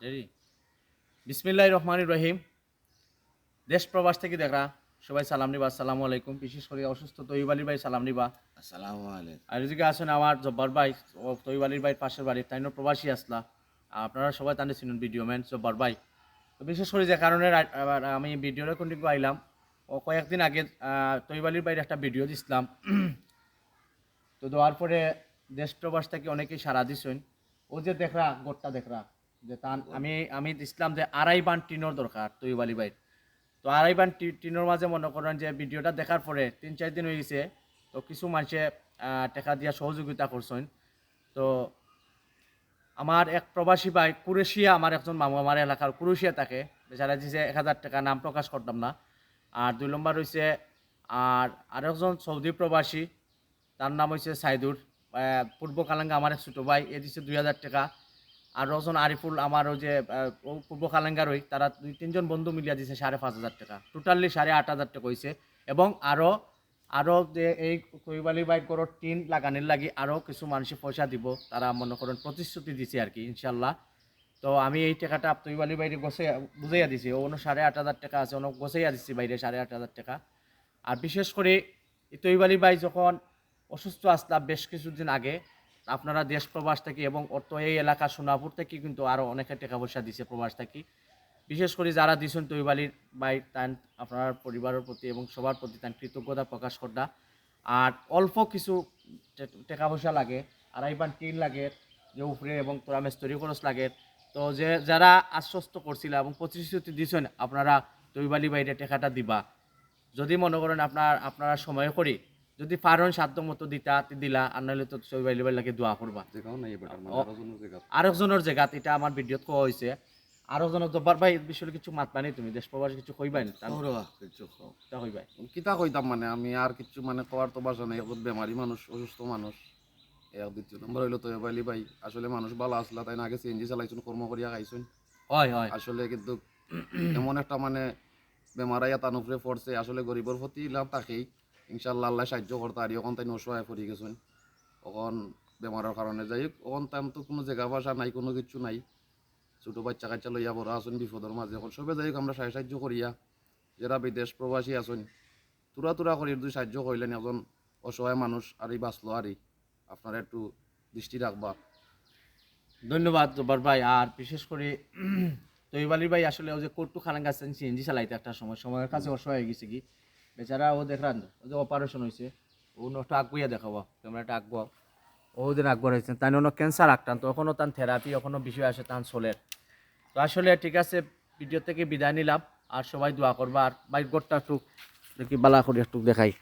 Ready বিসমিল্লাহ রহমান রহিম। দেশ প্রবাস থেকে দেখা সবাই সালাম নিবা আসসালামু আলাইকুম। বিশেষ করে অসুস্থ তৈব আলীর ভাই সালাম নিবা। আসসালামু আলাইকুম। আর এদিকে আছেন আমার জব্বার ভাই ও তৈব আলীর ভাই পাশের বাড়ি তাই প্রবাসী আসলা। আপনারা সবাই তাদের চিনুন ভিডিও ম্যান জব্বার ভাই। তো বিশেষ করে যে কারণে আমি ভিডিওটা কন্টিনিউ আইলাম ও কয়েকদিন আগে তৈব আলীর বাইরে একটা ভিডিও দিছিলাম। তো দেওয়ার পরে দেশ প্রবাস থেকে অনেকেই সারা দিছেন। ও যে দেখরা গোটটা দেখরা। যে তান আমি আমি দিছিলাম যে আড়াই বান টিনোর দরকার তুই বালি ভাই তো আড়াই বান টিনোর মাঝে মনে করেন যে ভিডিওটা দেখার পরে তিন চার দিন হয়ে গেছে। তো কিছু মানুষে টাকা দিয়া সহযোগিতা করছেন তো আমার এক প্রবাসী ভাই কুরেশিয়া আমার একজন মামু আমার এলাকার কুরেশিয়া থাকে। বেচারা দিছে এক হাজার টাকা নাম প্রকাশ করতাম না। আর দুই নম্বর হয়েছে আর আরেকজন সৌদি প্রবাসী তার নাম হয়েছে সাইদুর পূর্ব কালাঙ্গা আমার এক ছোটো ভাই এ দিচ্ছে দুই হাজার টাকা। আর একজন আরিফুল, আমার ওই যে পূর্ব কালাঙ্গার ওই, তারা দুই তিনজন বন্ধু মিলিয়ে দিছে সাড়ে পাঁচ হাজার টাকা। টোটালি সাড়ে আট হাজার টাকা হয়েছে এবং আরও আরও যে এই কৈবালি বাইক করো টিন লাগানোর লাগি আরও কিছু মানুষে পয়সা দিব, তারা মনে করেন প্রতিশ্রুতি দিছে আর কি ইনশাল্লাহ তো আমি এই টাকাটা তৈবালি বাইরে গোছে, বুঝাইয়া দিছি অন্য সাড়ে আট হাজার টাকা আছে অনেক গোছাইয়া দিছি বাইরে সাড়ে আট হাজার টাকা। আর বিশেষ করে তৈবালি বাই যখন অসুস্থ আসলাম বেশ কিছুদিন আগে আপনারা দেশ প্রবাস থেকে এবং অর্থ এই এলাকা সোনাপুর থেকে কিন্তু আরও অনেকে টাকা পয়সা দিছে প্রবাস থেকে। বিশেষ করে যারা দিছেন তৈবালির বাই তান, আপনার পরিবারের প্রতি এবং সবার প্রতি তান কৃতজ্ঞতা প্রকাশ করটা আর অল্প কিছু টাকা পয়সা লাগে, আড়াই বান টিন লাগে, যে উপরে এবং তোরা মেস্তরি খরচ লাগে। তো যে, যারা আশ্বস্ত করছিল এবং প্রতিশ্রুতি দিছেন, আপনারা তৈবালি বাইরে টাকাটা দিবা। যদি মনে করেন আপনার, আপনারা সময় করি যদি পারেন সাধ্য মতো দিতা দিলা আর নাহলে তো বাই লাগে দোয়া করবা। মানে আরেকজনের জায়গাত এটা আমার ভিডিওত কোয়া হয়েছে আরেকজনের জব্বার ভাই বিষয়ে কিছু মাত পানি তুমি? দেশ প্রবাস কিছু কইবাই কইবাই। কিতা কইতাম মানে আমি আর কিছু মানে কওয়ার তো বাসা নাই এখন বেমারি মানুষ অসুস্থ মানুষ। এক দ্বিতীয় নম্বর হইল তো এবাইলি ভাই আসলে মানুষ ভালো আসলা তাই না? আগে সিএনজি চালাইছুন কর্ম করিয়া খাইছুন। হয় হয়। আসলে কিন্তু এমন একটা মানে বেমারাইয়া তান উপরে পড়ছে আসলে গরিবর প্রতি লাভ থাকেই ইনশাল্লাহ আল্লাহ সাহায্য করতে আর এখন তাই অসহায় পড়ি গেছেন। তখন বেমারের কারণে যাই হোক তখন তার তো কোনো জায়গা ভাষা নাই, কোনো কিছু নাই। ছোটো বাচ্চা কাচ্চা লইয়া বড় আসুন বিপদের মাঝে। এখন সবে যাই হোক, আমরা সাহায্য সাহায্য করিয়া যারা বিদেশ প্রবাসী আসুন তুরা তুরা করি দুই সাহায্য করিলেন এখন অসহায় মানুষ আর এই বাঁচলো আর আপনারা একটু দৃষ্টি রাখবা। ধন্যবাদ জব্বার ভাই। আর বিশেষ করে তৈবালি ভাই আসলে ও যে কোট্টু আছেন সিএনজি চালাইতে একটা সময়, সময়ের কাছে অসহায় হয়ে গেছে কি? বেচারা ও দেখলাম যে অপারেশন হয়েছে ও নষ্ট আগুয়া দেখাবো। ক্যামেরাটা আঁকবো ও দিন আগুয়া হয়েছে তাই অন্য ক্যান্সার আক্রান্ত এখনও তার থেরাপি এখনও বিষয় আছে তার সোলের তো আসলে ঠিক আছে ভিডিও থেকে বিদায় নিলাম। আর সবাই দোয়া করবা আর বাইক গোটটা টুক দেখি বালা করে একটু দেখাই।